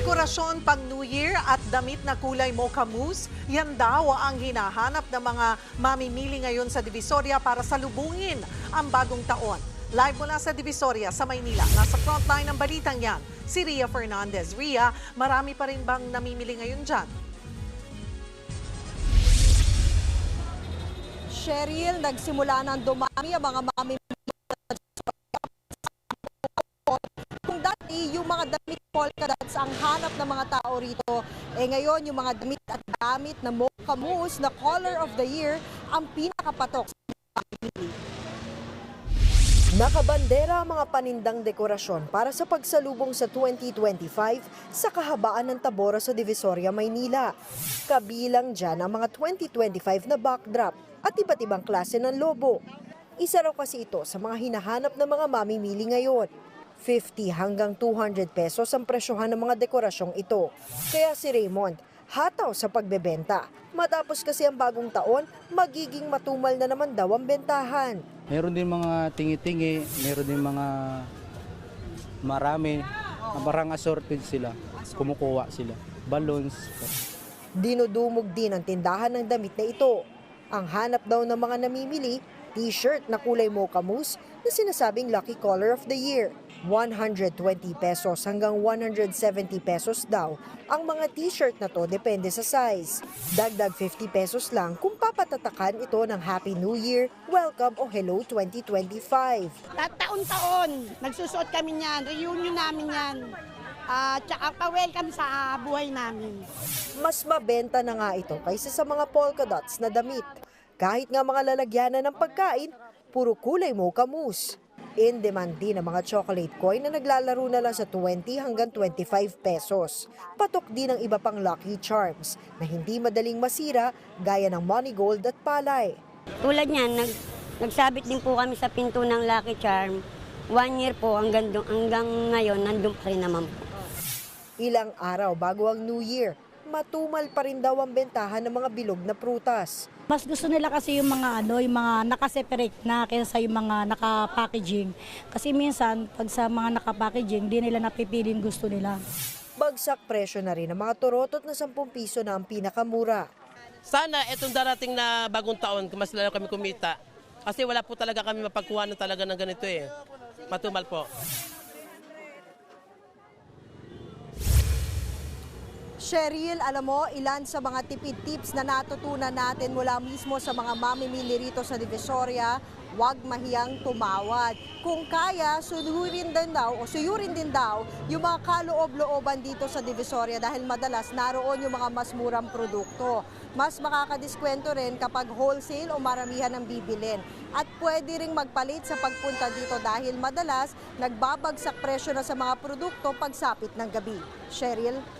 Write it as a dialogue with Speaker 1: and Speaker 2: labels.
Speaker 1: dekorasyon pang New Year at damit na kulay mocha mousse, yan daw ang hinahanap ng mga mamimili ngayon sa Divisoria para salubungin ang bagong taon. Live mula sa Divisoria sa Maynila, nasa frontline ng balitang yan, si Ria Fernandez. Ria, marami pa rin bang namimili ngayon dyan?
Speaker 2: Cheryl, nagsimula ng dumami ang mga mami yung mga damit polka dots ang hanap ng mga tao rito, eh ngayon yung mga damit at gamit na mocha mousse na color of the year ang pinakapatok sa.
Speaker 3: Nakabandera ang mga panindang dekorasyon para sa pagsalubong sa 2025 sa kahabaan ng Tabora sa Divisoria, Maynila. Kabilang dyan ang mga 2025 na backdrop at iba't ibang klase ng lobo. Isa raw kasi ito sa mga hinahanap ng mga mamimili ngayon. 50 hanggang 200 pesos ang presyohan ng mga dekorasyong ito. Kaya si Raymond, hataw sa pagbebenta. Matapos kasi ang bagong taon, magiging matumal na naman daw ang bentahan.
Speaker 4: Meron din mga tingi-tingi, meron din mga marami. Parang assorted sila. Kumukuha sila. Balloons.
Speaker 3: Dinudumog din ang tindahan ng damit na ito. Ang hanap daw ng mga namimili, t-shirt na kulay mocha mousse na sinasabing lucky color of the year. 120 pesos hanggang 170 pesos daw ang mga t-shirt na to depende sa size. Dagdag 50 pesos lang kung papatatakan ito ng Happy New Year, Welcome o Hello 2025.
Speaker 5: Ta- Taon-taon, nagsusuot kami niyan, reunion namin yan. At tsaka pa-welcome sa buhay namin.
Speaker 3: Mas mabenta na nga ito kaysa sa mga polka dots na damit. Kahit nga mga lalagyanan ng pagkain, puro kulay mocha mousse. In demand din ang mga chocolate coin na naglalaro na lang sa 20 hanggang 25 pesos. Patok din ang iba pang lucky charms na hindi madaling masira gaya ng money gold at palay.
Speaker 6: Tulad niyan, nag, nagsabit din po kami sa pinto ng Lucky Charm. One year po hanggang, hanggang ngayon, nandun pa rin naman po.
Speaker 3: Ilang araw bago ang New Year, matumal pa rin daw ang bentahan ng mga bilog na prutas.
Speaker 7: Mas gusto nila kasi yung mga ano, yung mga nakaseparate na kaysa yung mga naka-packaging. Kasi minsan, pag sa mga naka-packaging, di nila napipiling gusto nila.
Speaker 3: Bagsak presyo na rin ang mga turotot na 10 piso na ang pinakamura.
Speaker 8: Sana itong darating na bagong taon, mas lalo kami kumita. Kasi wala po talaga kami mapagkuha ng talaga ng ganito eh. Matumal po.
Speaker 2: Cheryl, alam mo, ilan sa mga tipid tips na natutunan natin mula mismo sa mga mamimili rito sa Divisoria, huwag mahiyang tumawad. Kung kaya, suyurin din daw o suyurin din daw yung mga kaloob-looban dito sa Divisoria dahil madalas naroon yung mga mas murang produkto. Mas makakadiskwento rin kapag wholesale o maramihan ng bibilin. At pwede ring magpalit sa pagpunta dito dahil madalas nagbabagsak presyo na sa mga produkto pagsapit ng gabi. Cheryl?